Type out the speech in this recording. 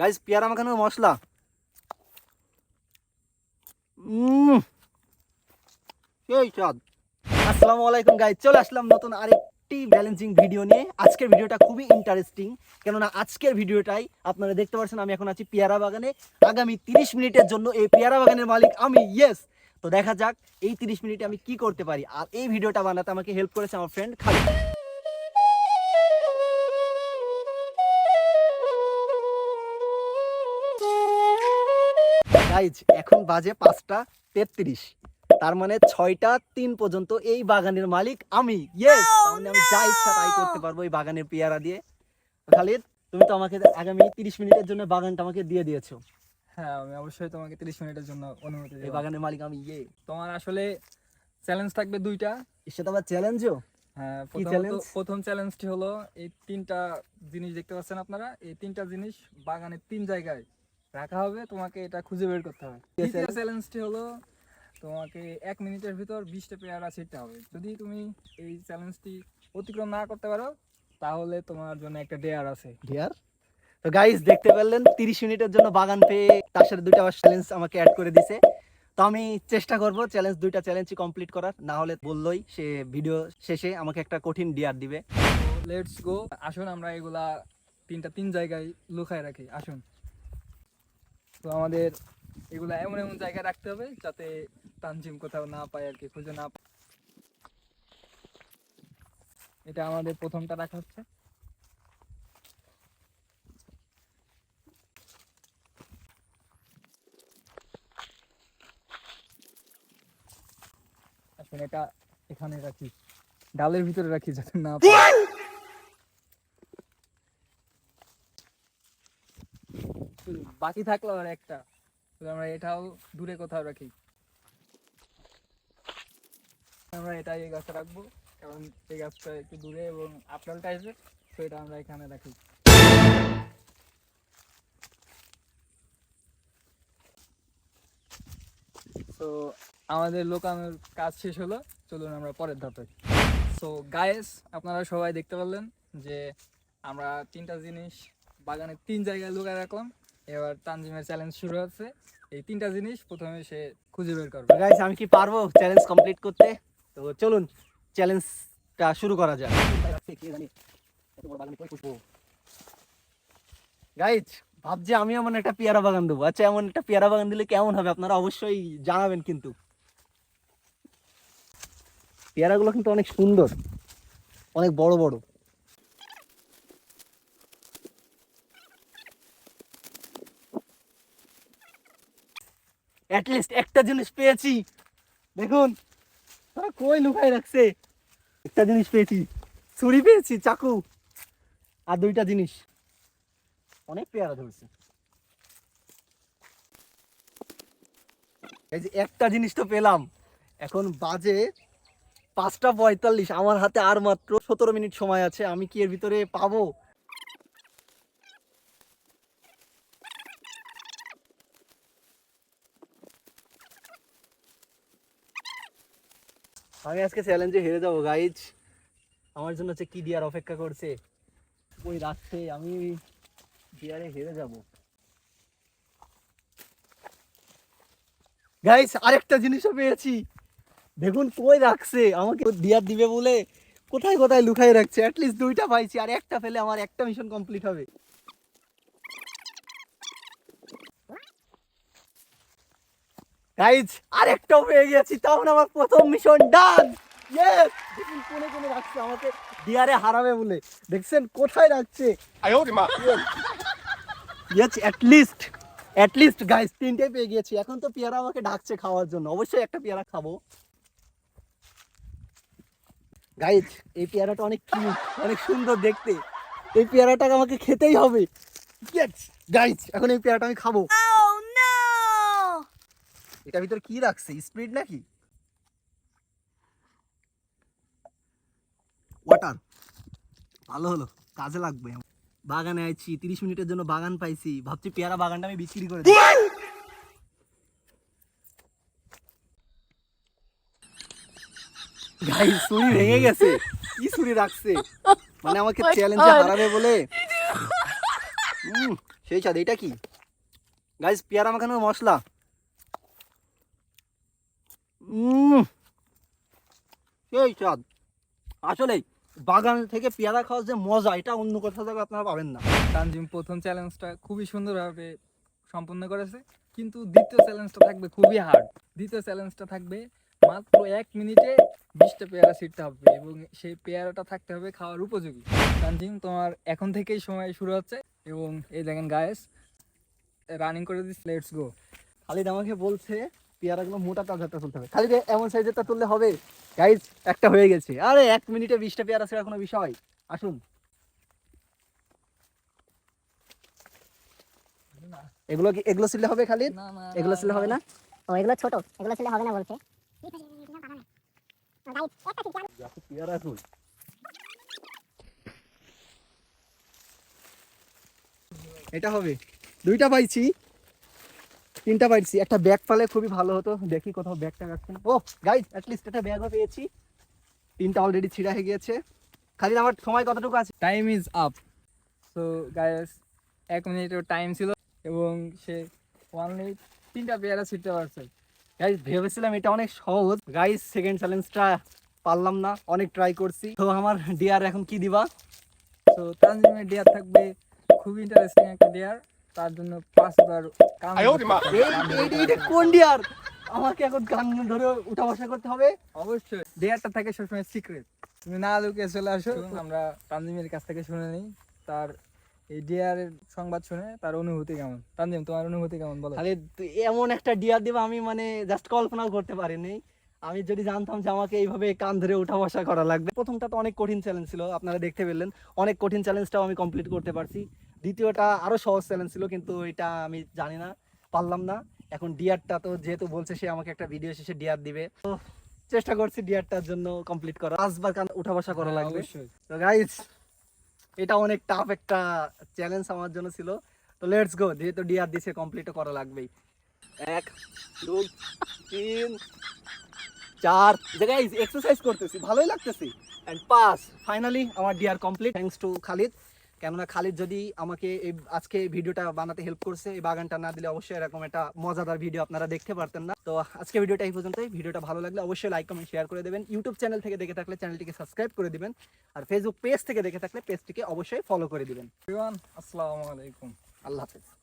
Guys পেয়ারা মাখানোর মশলা। আসসালামু আলাইকুম গাইস চলে আসলাম নতুন আরেকটি ব্যালেন্সিং ভিডিও নিয়ে। আজকের ভিডিওটা খুবই ইন্টারেস্টিং কেননা আজকের ভিডিওটাই আপনারা দেখতে পাচ্ছেন, আমি এখন আছি পেয়ারা বাগানে। আগামী তিরিশ মিনিটের জন্য এই পেয়ারা বাগানের মালিক আমি ইয়েস তো দেখা যাক, এই তিরিশ মিনিটে আমি কি করতে পারি। আর এই ভিডিওটা বানাতে আমাকে হেল্প করেছে আমার ফ্রেন্ড খালিদ। গাইজ এখন বাজে পাঁচটা তেত্রিশ। তার মানে ছয়টা তিন পর্যন্ত এই বাগানের মালিক আমি। ইয়েস আমি যা ইচ্ছা তাই করতে পারব এই বাগানের পেয়ারা দিয়ে। খালিদ তুমি তো আমাকে আগামী তিরিশ মিনিটের জন্য বাগানটা আমাকে দিয়ে দিয়েছ। হ্যাঁ আমি অবশ্যই তোমাকে তিরিশ মিনিটের জন্য অনুমতি এই বাগানের মালিক আমি ইয়ে তোমার আসলে চ্যালেঞ্জ থাকবে দুইটা। সেটা আবার চ্যালেঞ্জও হ্যাঁ? প্রথম চ্যালেঞ্জটি হলো এই তিনটা জিনিস দেখতে পাচ্ছেন আপনারা। এই তিনটা জিনিস বাগানের তিন জায়গায় রাখা হবে তোমাকে এটা খুঁজে বের করতে হবে। চ্যালেঞ্জটি হলো তোমাকে এক মিনিটের ভিতর বিশটা পেয়ারা ছিটতে হবে। যদি তুমি এই চ্যালেঞ্জটি অতিক্রম না করতে পারো তাহলে তোমার জন্য একটা ডেয়ার আছে। ডিয়ার তো গাইস দেখতে পারলেন তিরিশ মিনিটের জন্য বাগান পেয়ে তার সাথে দুইটা চ্যালেঞ্জ আমাকে অ্যাড করে দিছে। তো আমি চেষ্টা করব চ্যালেঞ্জ দুইটা চ্যালেঞ্জই কমপ্লিট করার। না হলে বললোই সে ভিডিও শেষে আমাকে একটা কঠিন ডিয়ার দিবে। লেটস গো আসুন আমরা এগুলা তিনটা তিন জায়গায় লুকায় রাখি। আসুন। তো আমাদের এগুলা এমন এমন জায়গায় রাখতে হবে যাতে তানজিম কোথাও না পায় আর কি, খুঁজে না এটা আমাদের প্রথমটা রাখা হচ্ছে। এটা এখানে রাখি, ডালের ভিতরে রাখি যাতে না পায় শুধু বাকি থাকল আর একটা। আমরা এটাও দূরে কোথাও রাখি। আমরা এটা এই গাছে রাখব, কারণ এই গাছটা একটু দূরে এবং আপেল টাইপের তো এটা আমরা এখানে রাখি। তো আমাদের লোকানোর কাজ শেষ হলো, চলুন আমরা পরের ধাপে। সো গায়েস আপনারা সবাই দেখতে পারলেন যে আমরা তিনটা জিনিস বাগানে তিন জায়গায় লুকায় রাখলাম। এবার তানজিমের চ্যালেঞ্জ শুরু হচ্ছে। এই তিনটা জিনিস প্রথমে সে খুঁজে বের করবে। গাইস আমি কি পারব চ্যালেঞ্জ কমপ্লিট করতে? তো চলুন চ্যালেঞ্জটা শুরু করা যাক। গাইজ ভাবছি আমি এমন একটা পেয়ারা বাগান দেবো। আচ্ছা এমন একটা পেয়ারা বাগান দিলে কেমন হবে? আপনারা অবশ্যই জানাবেন কিন্তু। পেয়ারাগুলো কিন্তু অনেক সুন্দর, অনেক বড় বড়। অ্যাটলিস্ট একটা জিনিস পেয়েছি। দেখুন কই লুকাই রাখছে? একটা জিনিস পেয়েছি। ছুরি পেয়েছি, চাকু। আর দুইটা জিনিস। অনেক পেয়ারা ধরছে। এই যে একটা জিনিস তো পেলাম। এখন বাজে পাঁচটা পঁয়তাল্লিশ। আমার হাতে আর মাত্র সতেরো মিনিট সময় আছে। আমি কি এর ভিতরে পাবো? আমি আজকে চ্যালেঞ্জে হেরে যাব গাইজ আমার জন্য হচ্ছে কি ডিয়ার অপেক্ষা করছে? ওই রাখছে আমি ডিয়ারে হেরে যাব। গাইস আরেকটা জিনিসও পেয়েছি। দেখুন কই রাখছে। আমাকে ডিয়ার দিবে বলে কোথায় কোথায় লুকাই রাখছে? অ্যাটলিস্ট দুইটা পাইছি, আর একটা ফেলে আমার একটা মিশন কমপ্লিট হবে। গাইজ আরেকটাও পেয়ে গেছি তখন আমার প্রথম মিশন ডান ইয়েস দেখুন কোনে কোনে রাখছে আমাকে ডিয়ারে হারাবে বলে। দেখছেন কোথায় রাখছে? Yes at least at least guys তিনটে পেয়ে গেছি। এখন তো পেয়ারা আমাকে ডাকছে খাওয়ার জন্য। অবশ্যই একটা পেয়ারা খাব। গাইজ এই পেয়ারাটা অনেক কিউট অনেক সুন্দর দেখতে। এই পেয়ারাটা আমাকে খেতেই হবে। গাইজ এখন এই পেয়ারাটা আমি খাব! এটা ভিতর কি রাখছে? স্পিড নাকি? ওয়াটার ভালো হলো কাজে লাগবে। বাগানে আইছি তিরিশ মিনিটের জন্য বাগান পাইছি। ভাবছি পেয়ারা বাগানটা আমি বিক্রি করে দিই। গাই ছুরি ভেঙে গেছে। কি ছুরি রাখছে? মানে আমাকে চ্যালেঞ্জে হারাবে বলে। সেই স্বাদ এটা কি? গাইস পেয়ারা মাখানোর মশলা। সেই স্বাদ আসলে বাগান থেকে পেয়ারা খাওয়ার যে মজা এটা অন্য কোথাও থেকে আপনারা পাবেন না। তানজিম প্রথম চ্যালেঞ্জটা খুবই সুন্দরভাবে সম্পন্ন করেছে। কিন্তু দ্বিতীয় চ্যালেঞ্জটা থাকবে খুবই হার্ড দ্বিতীয় চ্যালেঞ্জটা থাকবে মাত্র এক মিনিটে বিশটা পেয়ারা ছিটতে হবে এবং সেই পেয়ারাটা থাকতে হবে খাওয়ার উপযোগী। তানজিম তোমার এখন থেকেই সময় শুরু হচ্ছে এবং এই দেখেন গায়েস রানিং করে দিস লেটস গো খালিদ আমাকে বলছে পেয়ারাগুলো মোটা তাজাটা তুলতে হবে। খালিদ এমন সাইজেরটা তুললে হবে? গাইজ একটা হয়ে গেছে। আরে এক মিনিটে বিশটা পেয়ারা ছাড়া কোনো বিষয়। আসুন। এগুলো কি এগুলো ছিললে হবে না এগুলো ছিললে হবে না। ও এগুলো ছোট। এগুলো ছেলে হবে না বলছে। পেয়ারা তুল এটা হবে। দুইটা পাইছি। তিনটা পাইছি। একটা ব্যাগ পালে খুবই ভালো হতো। দেখি কোথাও ব্যাগটা রাখছেন ও গাইজ অ্যাটলিস্ট একটা ব্যাগও পেয়েছি। তিনটা অলরেডি ছিঁড়া হয়ে গিয়েছে। খালি আমার সময় কতটুকু আছে? Time is up so guys এক মিনিটের টাইম ছিল এবং সে ওয়ান মিনিট তিনটা পেয়ারা ছিটতে পারছে। গাইজ ভেবেছিলাম এটা অনেক সহজ। গাইজ সেকেন্ড চ্যালেঞ্জটা পারলাম না। অনেক ট্রাই করছি। তো আমার ডিয়ার এখন কি দিবা? তো তানজিমের ডিয়ার থাকবে। খুব ইন্টারেস্টিং একটা ডিয়ার তার জন্য পাঁচবার কান ডিয়ার আমাকে এখন গান ধরে উঠা বসা করতে হবে। অবশ্যই। ডিয়ারটা থাকে সবসময় সিক্রেট তুমি না লুকিয়ে চলে আসো। আমরা তানজিমের কাছ থেকে শুনে নিই। তার এই ডিয়ারের সংবাদ শুনে তার অনুভূতি কেমন? তানজিম তোমার অনুভূতি কেমন? বলো। তুই এমন একটা ডিয়ার দিবা আমি মানে জাস্ট কল্পনাও করতে পারিনি। আমি যদি জানতাম যে আমাকে এইভাবে কান ধরে উঠা বসা করা লাগবে। প্রথমটা তো অনেক কঠিন চ্যালেঞ্জ ছিল আপনারা দেখতে পেলেন। অনেক কঠিন চ্যালেঞ্জটাও আমি কমপ্লিট করতে পারছি। দ্বিতীয়টা আরও সহজ চ্যালেঞ্জ ছিল কিন্তু এটা আমি জানি না পারলাম না। এখন ডিয়ারটা তো যেহেতু বলছে সে আমাকে একটা ভিডিও শেষে ডিয়ার দিবে। তো চেষ্টা করছি ডিয়ারটার জন্য কমপ্লিট করা পাঁচবার কান উঠা বসা করা হ্যাঁ, লাগবে। তো গাইজ এটা অনেক টাফ একটা চ্যালেঞ্জ আমার জন্য ছিল। তো লেটস গো যেহেতু ডিয়ার দিছে কমপ্লিটও করা লাগবেই। এক দুই তিন চার। গাইজ এক্সারসাইজ করতেছি ভালোই লাগতেছি। অ্যান্ড পাস ফাইনালি আমার dear complete thanks to Khalid. কেননা খালিদ যদি আমাকে এই আজকে ভিডিওটা বানাতে হেল্প করছে এই বাগানটা না দিলে অবশ্যই এরকম একটা মজাদার ভিডিও আপনারা দেখতে পারতেন না। তো আজকে ভিডিওটা এই পর্যন্তই। ভিডিওটা ভালো লাগলে অবশ্যই লাইক কমেন্ট শেয়ার করে দেবেন। ইউটিউব চ্যানেল থেকে দেখে থাকলে চ্যানেলটিকে সাবস্ক্রাইব করে দেবেন। আর ফেসবুক পেজ থেকে দেখে থাকলে পেজটিকে অবশ্যই ফলো করে দিবেন। আসসালামু আলাইকুম। আল্লাহ হাফেজ।